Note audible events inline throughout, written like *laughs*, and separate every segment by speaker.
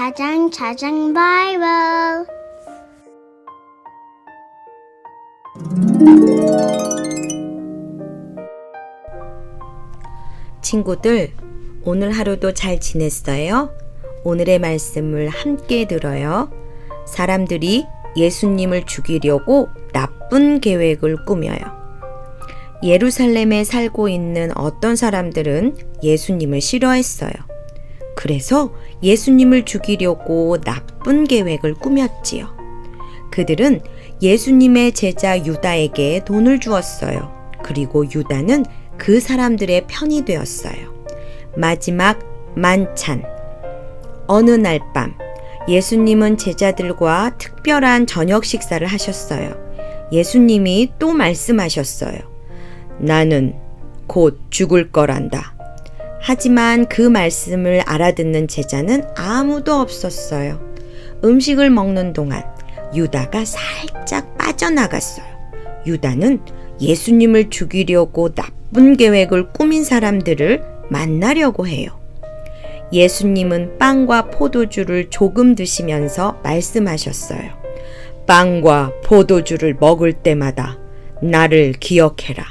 Speaker 1: 차장 차장 바이블
Speaker 2: 친구들, 오늘 하루도 잘 지냈어요? 오늘의 말씀을 함께 들어요. 사람들이 예수님을 죽이려고 나쁜 계획을 꾸며요. 예루살렘에 살고 있는 어떤 사람들은 예수님을 싫어했어요. 그래서 예수님을 죽이려고 나쁜 계획을 꾸몄지요. 그들은 예수님의 제자 유다에게 돈을 주었어요. 그리고 유다는 그 사람들의 편이 되었어요. 마지막 만찬. 어느 날 밤, 예수님은 제자들과 특별한 저녁 식사를 하셨어요. 예수님이 또 말씀하셨어요. 나는 곧 죽을 거란다. 하지만 그 말씀을 알아듣는 제자는 아무도 없었어요. 음식을 먹는 동안 유다가 살짝 빠져나갔어요. 유다는 예수님을 죽이려고 나쁜 계획을 꾸민 사람들을 만나려고 해요. 예수님은 빵과 포도주를 조금 드시면서 말씀하셨어요. 빵과 포도주를 먹을 때마다 나를 기억해라.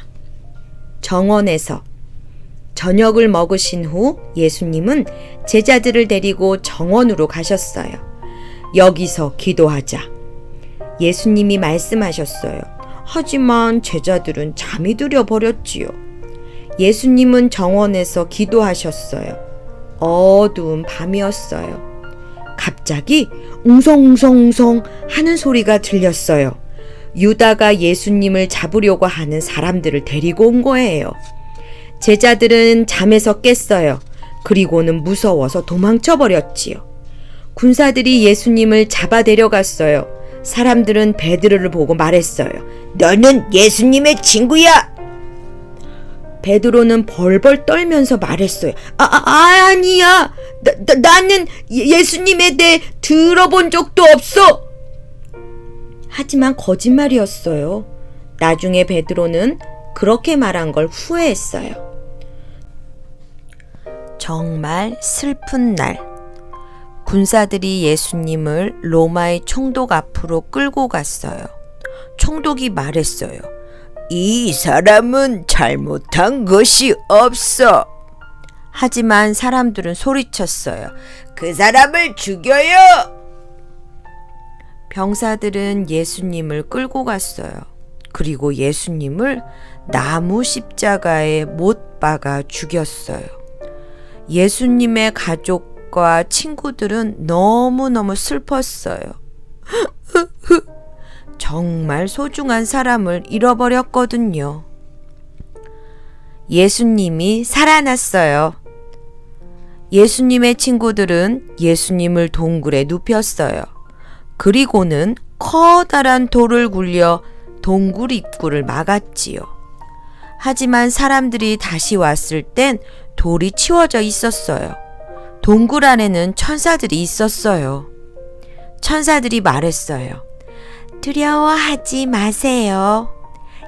Speaker 2: 정원에서 저녁을 먹으신 후 예수님은 제자들을 데리고 정원으로 가셨어요. 여기서 기도하자. 예수님이 말씀하셨어요. 하지만 제자들은 잠이 들어 버렸지요. 예수님은 정원에서 기도하셨어요. 어두운 밤이었어요. 갑자기 웅성웅성웅성 하는 소리가 들렸어요. 유다가 예수님을 잡으려고 하는 사람들을 데리고 온 거예요. 제자들은 잠에서 깼어요. 그리고는 무서워서 도망쳐 버렸지요. 군사들이 예수님을 잡아 데려갔어요. 사람들은 베드로를 보고 말했어요. 너는 예수님의 친구야! 베드로는 벌벌 떨면서 말했어요. 아, 아 아니야. 나, 나, 나는 예수님에 대해 들어본 적도 없어. 하지만 거짓말이었어요. 나중에 베드로는 그렇게 말한 걸 후회했어요. 정말 슬픈 날. 군사들이 예수님을 로마의 총독 앞으로 끌고 갔어요. 총독이 말했어요. 이 사람은 잘못한 것이 없어. 하지만 사람들은 소리쳤어요. 그 사람을 죽여요! 병사들은 예수님을 끌고 갔어요. 그리고 예수님을 나무 십자가에 못 박아 죽였어요. 예수님의 가족과 친구들은 너무너무 슬펐어요. *laughs* 정말 소중한 사람을 잃어버렸거든요. 예수님이 살아났어요. 예수님의 친구들은 예수님을 동굴에 눕혔어요. 그리고는 커다란 돌을 굴려 동굴 입구를 막았지요. 하지만 사람들이 다시 왔을 땐 돌이 치워져 있었어요. 동굴 안에는 천사들이 있었어요. 천사들이 말했어요. 두려워하지 마세요.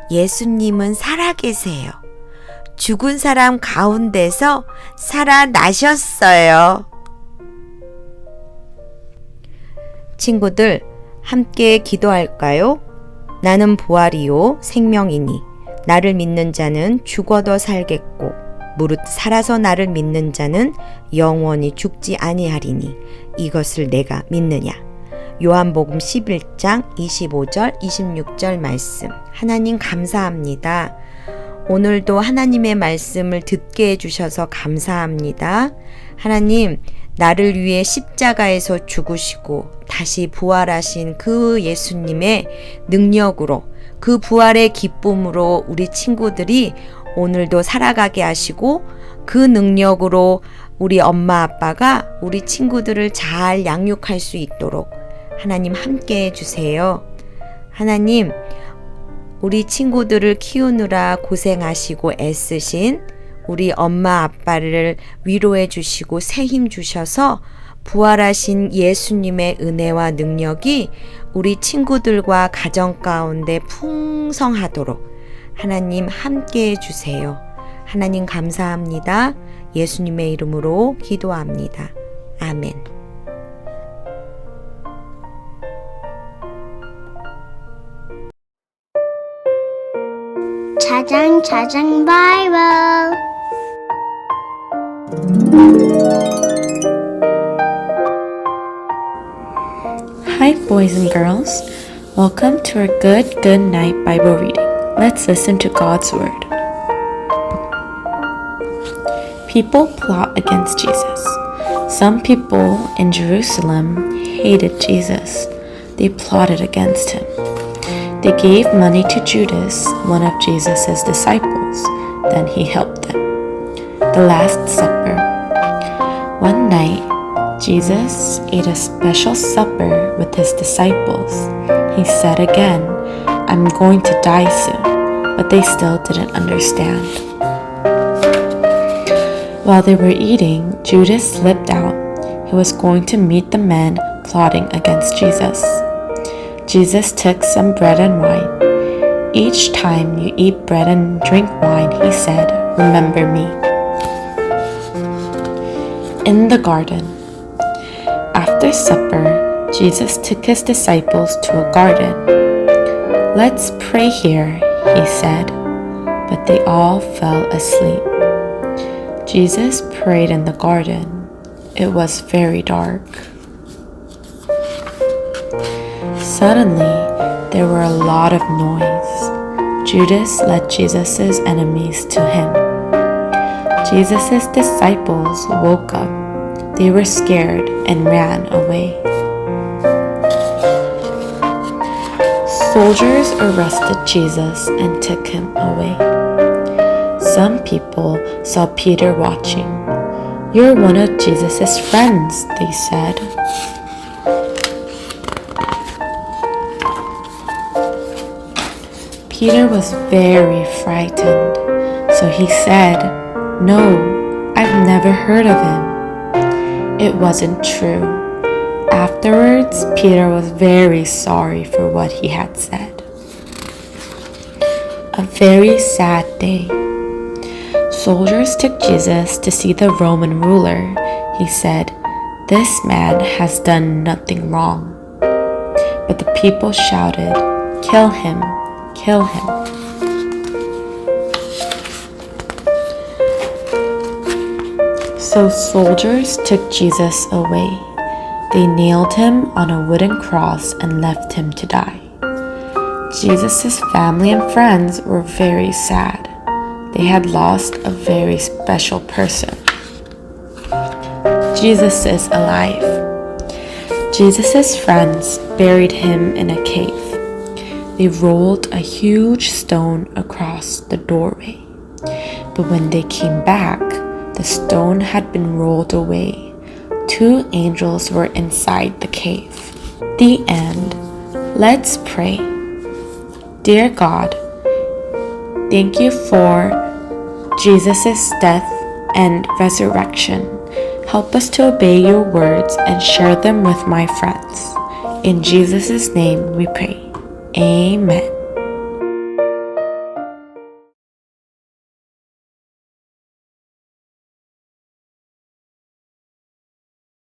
Speaker 2: 예수님은 살아계세요. 죽은 사람 가운데서 살아나셨어요. 친구들, 함께 기도할까요? 나는 부활이요, 생명이니. 나를 믿는 자는 죽어도 살겠고, 무릇 살아서 나를 믿는 자는 영원히 죽지 아니하리니. 이것을 내가 믿느냐. 요한복음 11장 25절, 26절 말씀. 하나님 감사합니다. 오늘도 하나님의 말씀을 듣게 해주셔서 감사합니다. 하나님, 나를 위해 십자가에서 죽으시고 다시 부활하신 그 예수님의 능력으로 그 부활의 기쁨으로 우리 친구들이 오늘도 살아가게 하시고 그 능력으로 우리 엄마 아빠가 우리 친구들을 잘 양육할 수 있도록 하나님 함께 해주세요. 하나님, 우리 친구들을 키우느라 고생하시고 애쓰신 우리 엄마 아빠를 위로해 주시고 새 힘 주셔서 부활하신 예수님의 은혜와 능력이 우리 친구들과 가정 가운데 풍성하도록 하나님 함께 해주세요. 하나님 감사합니다. 예수님의 이름으로 기도합니다. 아멘.
Speaker 1: 자장 자장 바이럴
Speaker 3: Hi boys and girls. Welcome to our Good Good Night Bible reading. Let's listen to God's Word. People plot against Jesus. Some people in Jerusalem hated Jesus. They plotted against him. They gave money to Judas, one of Jesus' disciples. Then he helped them. The Last Supper. One night, Jesus ate a special supper with his disciples. He said again, I'm going to die soon, but they still didn't understand. While they were eating, Judas slipped out. He was going to meet the men plotting against Jesus. Jesus took some bread and wine. Each time you eat bread and drink wine, he said, Remember me. In the garden, after supper, Jesus took his disciples to a garden. Let's pray here, he said, but they all fell asleep. Jesus prayed in the garden. It was very dark. Suddenly, there were a lot of noise. Judas led Jesus' enemies to him. Jesus' disciples woke up. They were scared and ran away. Soldiers arrested Jesus and took him away. Some people saw Peter watching. You're one of Jesus' friends, they said. Peter was very frightened, so he said, No, I've never heard of him. It wasn't true. Afterwards, Peter was very sorry for what he had said. A very sad day. Soldiers took Jesus to see the Roman ruler. He said, This man has done nothing wrong. But the people shouted, Kill him, kill him. So soldiers took Jesus away. They nailed him on a wooden cross and left him to die. Jesus' family and friends were very sad. They had lost a very special person. Jesus is alive. Jesus' friends buried him in a cave. They rolled a huge stone across the doorway. But when they came back, the stone had been rolled away. Two angels were inside the cave. The end. Let's pray. Dear God, thank you for Jesus' death and resurrection. Help us to obey your words and share them with my friends. In Jesus' name we pray. Amen.